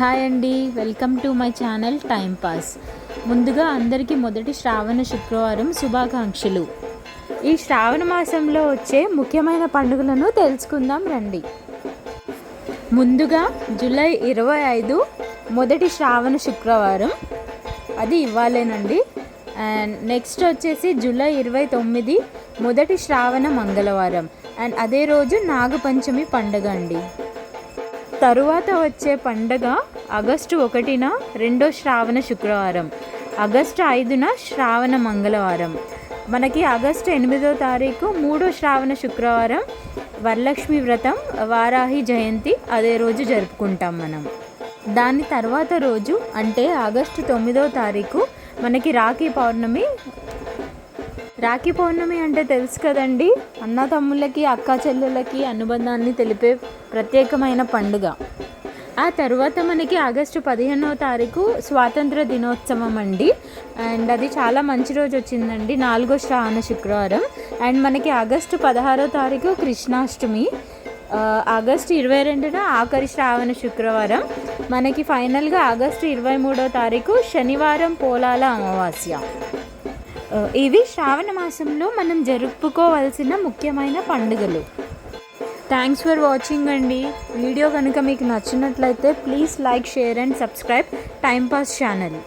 Hi అండి. Welcome to my channel time pass. ముందుగా అందరికీ మొదటి శ్రావణ శుక్రవారం శుభాకాంక్షలు. ఈ శ్రావణ మాసంలో వచ్చే ముఖ్యమైన పండుగలను తెలుసుకుందాం రండి. ముందుగా జూలై ఇరవై ఐదు మొదటి శ్రావణ శుక్రవారం. అది ఇవ్వాలేనండి. అండ్ నెక్స్ట్ వచ్చేసి జూలై ఇరవై తొమ్మిది మొదటి శ్రావణ మంగళవారం. అండ్ అదే రోజు నాగపంచమి పండుగ అండి. తరువాత వచ్చే పండగ ఆగస్టు ఒకటిన రెండో శ్రావణ శుక్రవారం ఆగస్టు ఐదున శ్రావణ మంగళవారం. మనకి ఆగస్టు ఎనిమిదో తారీఖు మూడో శ్రావణ శుక్రవారం వరలక్ష్మి వ్రతం వారాహి జయంతి అదే రోజు జరుపుకుంటాం మనం. దాని తర్వాత రోజు అంటే ఆగస్టు తొమ్మిదో తారీఖు మనకి రాఖీ పౌర్ణమి రాఖీ పౌర్ణమి అంటే తెలుసు కదండి. అన్న తమ్ముళ్ళకి అక్క చెల్లెళ్ళకి అనుబంధాన్ని తెలిపే ప్రత్యేకమైన పండుగ. ఆ తర్వాత మనకి ఆగస్టు పదిహేనవ తారీఖు స్వాతంత్ర దినోత్సవం అండి. అండ్ అది చాలా మంచి రోజు వచ్చిందండి. నాలుగో శ్రావణ శుక్రవారం. అండ్ మనకి ఆగస్టు పదహారో తారీఖు కృష్ణాష్టమి. ఆగస్టు ఇరవై రెండున ఆఖరి శ్రావణ శుక్రవారం. మనకి ఫైనల్గా ఆగస్టు ఇరవై మూడో తారీఖు శనివారం పోలాల అమావాస్య. ఇవి శ్రావణ మాసంలో మనం జరుపుకోవాల్సిన ముఖ్యమైన పండుగలు. థ్యాంక్స్ ఫర్ వాచింగ్ అండి. వీడియో కనుక మీకు నచ్చినట్లయితే please like share and subscribe time pass channel